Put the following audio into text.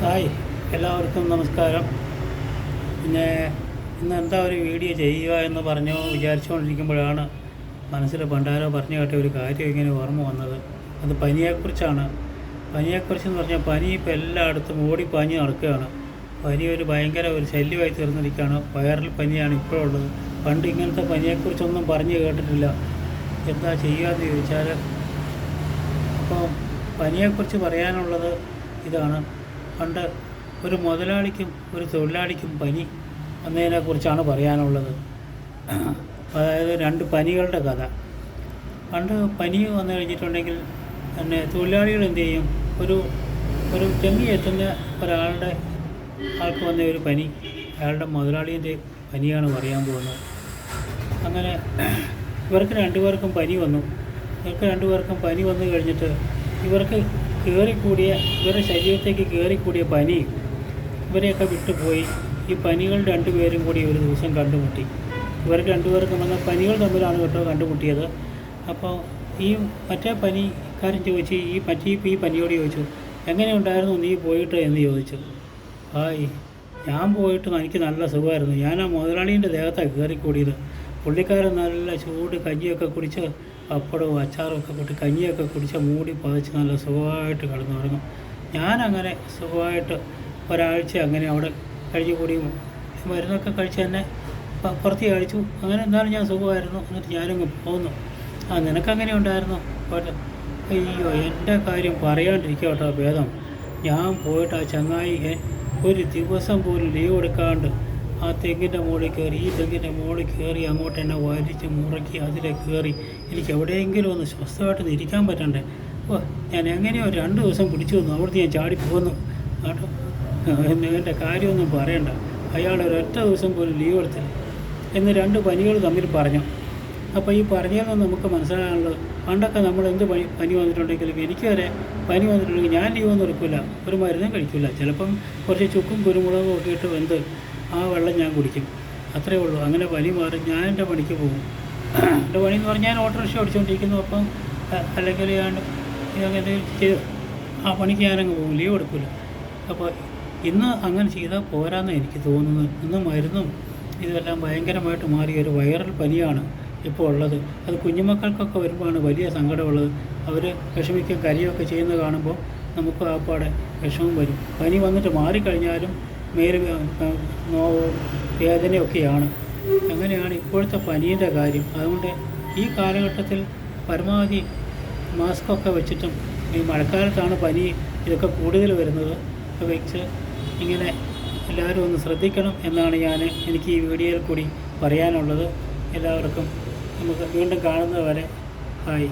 Hi എല്ലാവർക്കും നമസ്കാരം. പിന്നെ ഇന്ന് എന്താ ഒരു വീഡിയോ ചെയ്യുക എന്ന് പറഞ്ഞു വിചാരിച്ചുകൊണ്ടിരിക്കുമ്പോഴാണ് മനസ്സിൽ പണ്ടാരോ പറഞ്ഞു കേട്ട ഒരു കാര്യം ഇങ്ങനെ ഓർമ്മ വന്നത്. അത് പനിയെക്കുറിച്ചാണ്. പനിയെക്കുറിച്ചെന്ന് പറഞ്ഞാൽ പനി ഇപ്പോൾ എല്ലായിടത്തും ഓടി പനി നടക്കുകയാണ്. പനി ഒരു ഭയങ്കര ഒരു ശല്യമായി തീർന്നിരിക്കുകയാണ്. വൈറൽ പനിയാണ് ഇപ്പോഴുള്ളത്. പണ്ട് ഇങ്ങനത്തെ പനിയെക്കുറിച്ചൊന്നും പറഞ്ഞു കേട്ടിട്ടില്ല. എന്താ ചെയ്യുകയെന്ന് ചോദിച്ചാൽ അപ്പോൾ പനിയെക്കുറിച്ച് പറയാനുള്ളത് ഇതാണ്. പണ്ട് ഒരു മുതലാളിക്കും ഒരു തൊഴിലാളിക്കും പനി വന്നതിനെക്കുറിച്ചാണ് പറയാനുള്ളത്. അതായത് രണ്ട് പനികളുടെ കഥ. പണ്ട് പനി വന്നു കഴിഞ്ഞിട്ടുണ്ടെങ്കിൽ തന്നെ തൊഴിലാളികൾ എന്ത് ചെയ്യും? ഒരു ഒരു തെങ്ങി എത്തുന്ന ഒരാളുടെ ആൾക്ക് വന്ന ഒരു പനി. അയാളുടെ മുതലാളിന്റെ പനിയാണ് പറയാൻ പോകുന്നത്. അങ്ങനെ ഇവർക്ക് രണ്ടുപേർക്കും പനി വന്നു. ഇവർക്ക് രണ്ടുപേർക്കും പനി വന്നു കഴിഞ്ഞിട്ട് ഇവർക്ക് കയറിക്കൂടിയ ഇവരുടെ ശരീരത്തേക്ക് കയറിക്കൂടിയ പനി ഇവരെയൊക്കെ വിട്ടുപോയി. ഈ പനികൾ രണ്ടുപേരും കൂടി ഒരു ദിവസം കണ്ടുമുട്ടി. ഇവർക്ക് രണ്ടുപേർക്കും വന്ന പനികൾ തമ്മിലാണ് കേട്ടോ കണ്ടുമുട്ടിയത്. അപ്പോൾ ഈ മറ്റേ പനിക്കാരൻ ചോദിച്ചു ഈ മറ്റേ ഈ പനിയോട് ചോദിച്ചു എങ്ങനെ ഉണ്ടായിരുന്നു നീ പോയിട്ട്? എന്ന് ചോദിച്ചു. ഹായ് ഞാൻ പോയിട്ട് എനിക്ക് നല്ല സുഖമായിരുന്നു. ഞാൻ ആ മുതലാളീന്റെ ദേഹത്താണ് കയറിക്കൂടിയത് പുള്ളിക്കാരൻ നല്ല ചൂട് കഞ്ഞിയൊക്കെ കുടിച്ച് പപ്പടവും അച്ചാറും ഒക്കെ കൂട്ടി കഞ്ഞിയൊക്കെ കുടിച്ച് മൂടി പതച്ച് നല്ല സുഖമായിട്ട് കിടന്നുറങ്ങും ഞാനങ്ങനെ സുഖമായിട്ട് ഒരാഴ്ച അങ്ങനെ അവിടെ കഴിഞ്ഞു കൂടി മരുന്നൊക്കെ കഴിച്ച് തന്നെ പുറത്ത് കഴിച്ചു. അങ്ങനെ എന്തായാലും ഞാൻ സുഖമായിരുന്നു. എന്നിട്ട് ഞാനങ്ങ് പോന്നു. ആ നിനക്കങ്ങനെ ഉണ്ടായിരുന്നു? അയ്യോ എന്റെ കാര്യം പറയാണ്ടിരിക്കുക കേട്ടോ ഭേദം. ഞാൻ പോയിട്ട് ആ ചങ്ങായി ഒരു ദിവസം പോലും ലീവ് എടുക്കാണ്ട് ആ തെങ്ങിന്റെ മുകളിൽ കയറി ഈ തെങ്ങിന്റെ മുകളിൽ കയറി അങ്ങോട്ട് എന്നെ വലിച്ച് മുറക്കി അതിലെ കയറി. എനിക്ക് എവിടെയെങ്കിലും ഒന്ന് സ്വസ്ഥമായിട്ട് ഇരിക്കാൻ പറ്റണ്ടേ? ഓ ഞാൻ എങ്ങനെയോ രണ്ട് ദിവസം പിടിച്ചു വന്നു. അവിടുന്ന് ഞാൻ ചാടി പോകുന്നു കേട്ടോ എന്റെ കാര്യമൊന്നും പറയണ്ട. അയാൾ ഒരൊറ്റ ദിവസം പോലും ലീവ് എടുത്തില്ല. എന്ന് രണ്ട് പനികൾ തമ്മിൽ പറഞ്ഞു. അപ്പോൾ ഈ പറഞ്ഞതിൽ നിന്ന് നമുക്ക് മനസ്സിലാകാനുള്ളത് പണ്ടൊക്കെ നമ്മൾ എന്ത് പനി പനി വന്നിട്ടുണ്ടെങ്കിലും എനിക്ക് വരെ പനി വന്നിട്ടുണ്ടെങ്കിൽ ഞാൻ ലീവൊന്നും എടുക്കില്ല. ഒരു മരുന്നും കഴിക്കില്ല. ചിലപ്പം കുറച്ച് ചുക്കും കുരുമുളകും ഒക്കെ ഇട്ട് വെന്ത് ആ വെള്ളം ഞാൻ കുടിക്കും. അത്രേ ഉള്ളൂ. അങ്ങനെ പനി മാറി ഞാൻ എന്റെ പണിക്ക് പോകും. എന്റെ പണി എന്ന് പറഞ്ഞാൽ ഞാൻ ഓട്ടോറിക്ഷ ഓടിച്ചുകൊണ്ടിരിക്കുന്നു. അപ്പം അല്ലെങ്കിൽ ഞാൻ അങ്ങനെ ചെയ്ത് ആ പണിക്ക് ഞാനങ്ങ് പോകും. ലീവ് എടുക്കില്ല അപ്പോൾ ഇന്ന് അങ്ങനെ ചെയ്താൽ പോരാന്ന് എനിക്ക് തോന്നുന്നത്. ഇന്ന് മരുന്നും ഇതെല്ലാം ഭയങ്കരമായിട്ട് മാറിയ ഒരു വൈറൽ പനിയാണ് ഇപ്പോൾ ഉള്ളത്. അത് കുഞ്ഞുമക്കൾക്കൊക്കെ വരുമ്പോഴാണ് വലിയ സങ്കടമുള്ളത്. അവർ വിഷമിക്കുകയും കരിയൊക്കെ ചെയ്യുന്നത് കാണുമ്പോൾ നമുക്ക് ആ പാടെ വിഷമം വരും. പനി വന്നിട്ട് മാറിക്കഴിഞ്ഞാലും മേൽ നോവും വേദനയൊക്കെയാണ്. അങ്ങനെയാണ് ഇപ്പോഴത്തെ പനീന്റെ കാര്യം. അതുകൊണ്ട് ഈ കാലഘട്ടത്തിൽ പരമാവധി മാസ്കൊക്കെ വെച്ചിട്ടും ഈ മഴക്കാലത്താണ് പനി ഇതൊക്കെ കൂടുതൽ വരുന്നത്. വെച്ച് ഇങ്ങനെ എല്ലാവരും ഒന്ന് ശ്രദ്ധിക്കണം എന്നാണ് ഞാൻ എനിക്ക് ഈ വീഡിയോയിൽ കൂടി പറയാനുള്ളത്. എല്ലാവർക്കും നമുക്ക് വീണ്ടും കാണുന്നത് വരെ ഹായ്